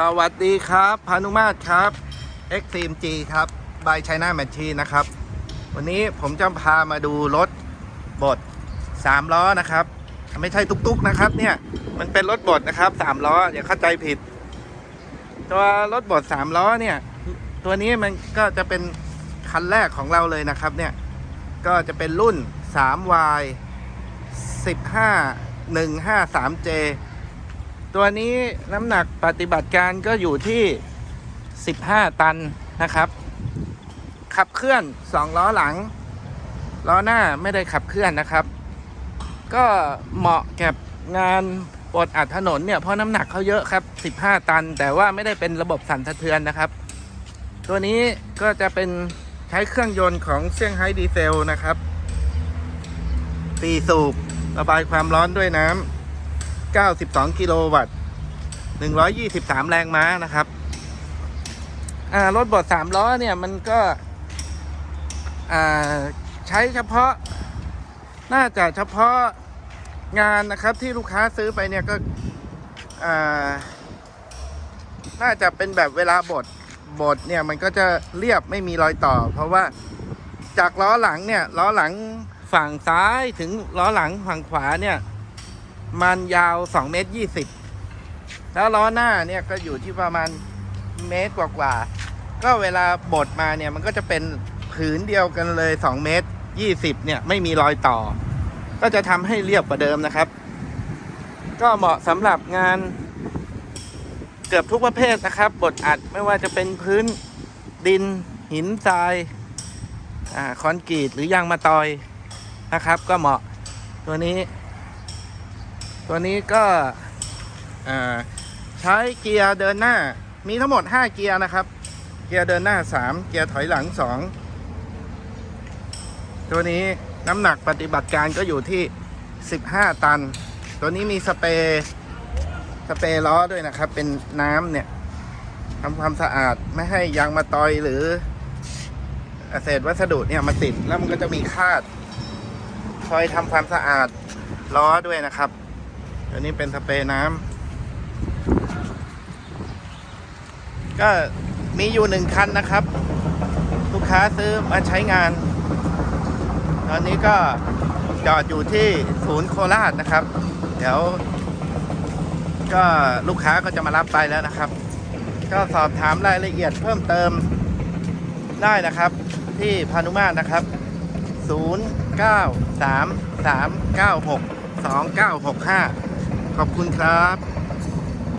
สวัสดีครับ พานุมาตรครับ XMG ครับบายไชน่าแมชชีนะครับ วันนี้ผมจะพามาดูรถบด3ล้อนะครับ ไม่ใช่ตุกๆนะครับ เนี่ย มันเป็นรถบดนะครับ3ล้ออย่าเข้าใจผิด ตัวรถบด3ล้อเนี่ย ตัวนี้มันก็จะเป็นคันแรกของเราเลยนะครับ เนี่ย ก็จะเป็นรุ่น 3Y 15 153J ตัวนี้น้ำหนักปฏิบัติการก็อยู่ที่ 15 ตันนะครับ ขับเคลื่อน 2 ล้อหลัง ล้อหน้าไม่ได้ขับเคลื่อนนะครับ ก็เหมาะกับงานปลดอัดถนนเนี่ยเพราะน้ำหนักเขาเยอะครับ 15 ตัน แต่ว่าไม่ได้เป็นระบบสั่นสะเทือนนะครับ ตัวนี้ก็จะเป็นใช้เครื่องยนต์ของเซี่ยงไฮ้ดีเซลนะครับตีสูบระบายความร้อนด้วยน้ำ 92 กิโลวัตต์123 แรงม้านะครับ อ่ารถบด3ล้อเนี่ยมันก็ อ่าใช้เฉพาะ น่าจะเฉพาะงานนะครับที่ลูกค้าซื้อไปเนี่ยก็ อ่า น่าจะเป็นแบบเวลาบดบดเนี่ยมันก็จะเรียบไม่มีรอยต่อ เพราะว่าจากล้อหลังเนี่ยล้อหลังฝั่งซ้ายถึงล้อหลังฝั่งขวาเนี่ย มันยาว2เมตร20แล้วล้อหน้าเนี่ยก็อยู่ที่ประมาณเมตรกว่าๆก็เวลาบดมาเนี่ยมันก็จะเป็นผืนเดียวกันเลย2เมตร20เนี่ยไม่มีรอยต่อ ก็จะทำให้เรียบกว่าเดิมนะครับ ก็เหมาะสำหรับงานเกือบทุกประเภทนะครับ บดอัดไม่ว่าจะเป็นพื้นดินหินทรายอาคอนกรีตหรือยางมะตอยนะครับ ก็เหมาะตัวนี้ ตัวนี้ก็ใช้เกียร์เดินหน้า มีทั้งหมด 5 เกียร์นะครับ เกียร์เดินหน้า 3 เกียร์ถอยหลัง 2 ตัวนี้น้ำหนักปฏิบัติการก็อยู่ที่ 15 ตัน ตัวนี้มีสเปรย์สเปรย์ล้อด้วยนะครับ เป็นน้ำเนี่ยทำความสะอาดไม่ให้ยางมาตอยหรือเศษวัสดุเนี่ยมาติดแล้วมันก็จะมีคาด คอยทำความสะอาดล้อด้วยนะครับ ตัวนี้เป็นสเปรย์น้ำก็มีอยู่หนึ่งคันนะครับ ลูกค้าซื้อมาใช้งาน ตอนนี้ก็จอดอยู่ที่ศูนย์โคราชนะครับ เดี๋ยว ก็ลูกค้าก็จะมารับไปแล้วนะครับ ก็สอบถามรายละเอียดเพิ่มเติมได้นะครับ ที่พานุมาตรนะครับ 0 9 3 3 9 6 2 9 6 5 ขอบคุณครับ